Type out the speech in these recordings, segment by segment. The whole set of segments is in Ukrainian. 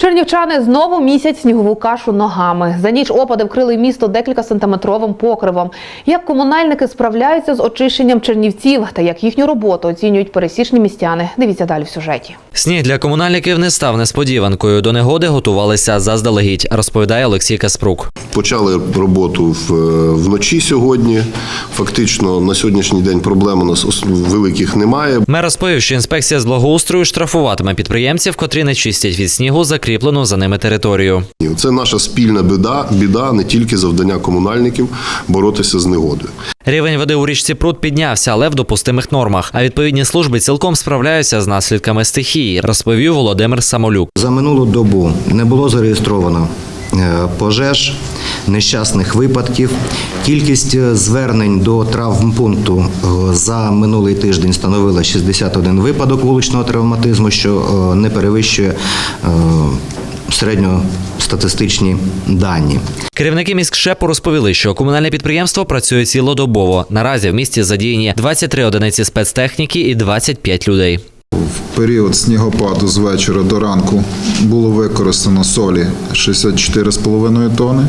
Чернівчани знову місяць снігову кашу ногами. За ніч опади вкрили місто декілька сантиметровим покривом. Як комунальники справляються з очищенням чернівців та як їхню роботу оцінюють пересічні містяни. Дивіться далі в сюжеті. Сніг для комунальників не став несподіванкою. До негоди готувалися заздалегідь, розповідає Олексій Каспрук. Почали роботу е, вночі сьогодні. Фактично на сьогоднішній день проблем у нас великих немає. Мер розповів, що інспекція з благоустрою штрафуватиме підприємців, котрі не чистять від снігу закріплену за ними територію. Це наша спільна біда, біда не тільки завдання комунальників боротися з негодою. Рівень води у річці Прут піднявся, але в допустимих нормах. А відповідні служби цілком справляються з наслідками стихії, розповів Володимир Самолюк. За минулу добу не було зареєстровано е, пожеж, нещасних випадків. Кількість е, звернень до травмпункту е, за минулий тиждень становила 61 випадок вуличного травматизму, що е, не перевищує середньостатистичні дані. Керівники міськшепу розповіли, що комунальне підприємство працює цілодобово. Наразі в місті задіяні 23 одиниці спецтехніки і 25 людей. В період снігопаду з вечора до ранку було використано солі 64,5 тонни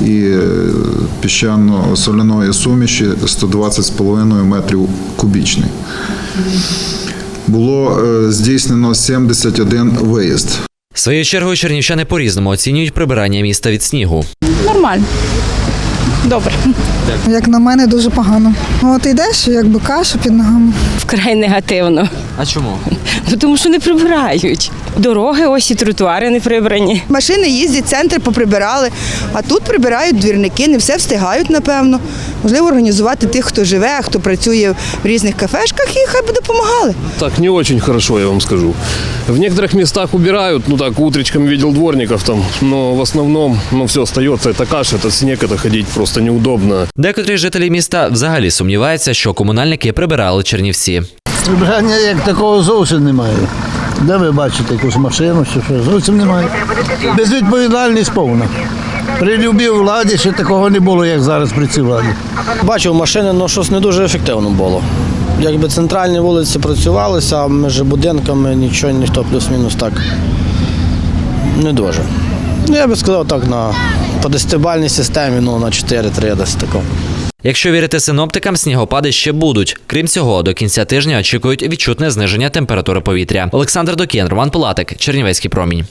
і е, піщано-соляної суміші 120,5 метрів кубічних. Було е, здійснено 71 виїзд. Своєю чергою чернівчани по-різному оцінюють прибирання міста від снігу. Нормально. Добре Як на мене, дуже погано. От йдеш, якби каша під ногами. Вкрай негативно. А чому? Ну, Тому що не прибирають. Дороги, ось і тротуари не прибрані. Машини їздять, центр поприбирали, а тут прибирають двірники, не все встигають, напевно. Можливо, організувати тих, хто живе, хто працює в різних кафешках, і хай би допомагали. Так, не очень хорошо, я вам скажу. В некоторых местах убирают, ну так, утречком видел дворников там, но в основном, ну все остается, это каша, это снег, это ходить просто неудобно. Декотрі жителі міста взагалі сумніваються, що комунальники прибирали чернівці. Прибирання як такого зовсім немає. Де ви бачите якусь машину чи що? Зовсім немає. Безвідповідальність повна. При любій владі ще такого не було, як зараз при цій владі. Бачив машини, але щось не дуже ефективно було. Якби центральні вулиці працювалися, а між будинками нічого ніхто плюс-мінус так не дуже. Ну, Я би сказав так, на по десятибальній системі, ну на 4-3 десь такому. Якщо вірити синоптикам, снігопади ще будуть. Крім цього, до кінця тижня очікують відчутне зниження температури повітря. Олександр Докін, Роман Палатик, Чернівецький промінь.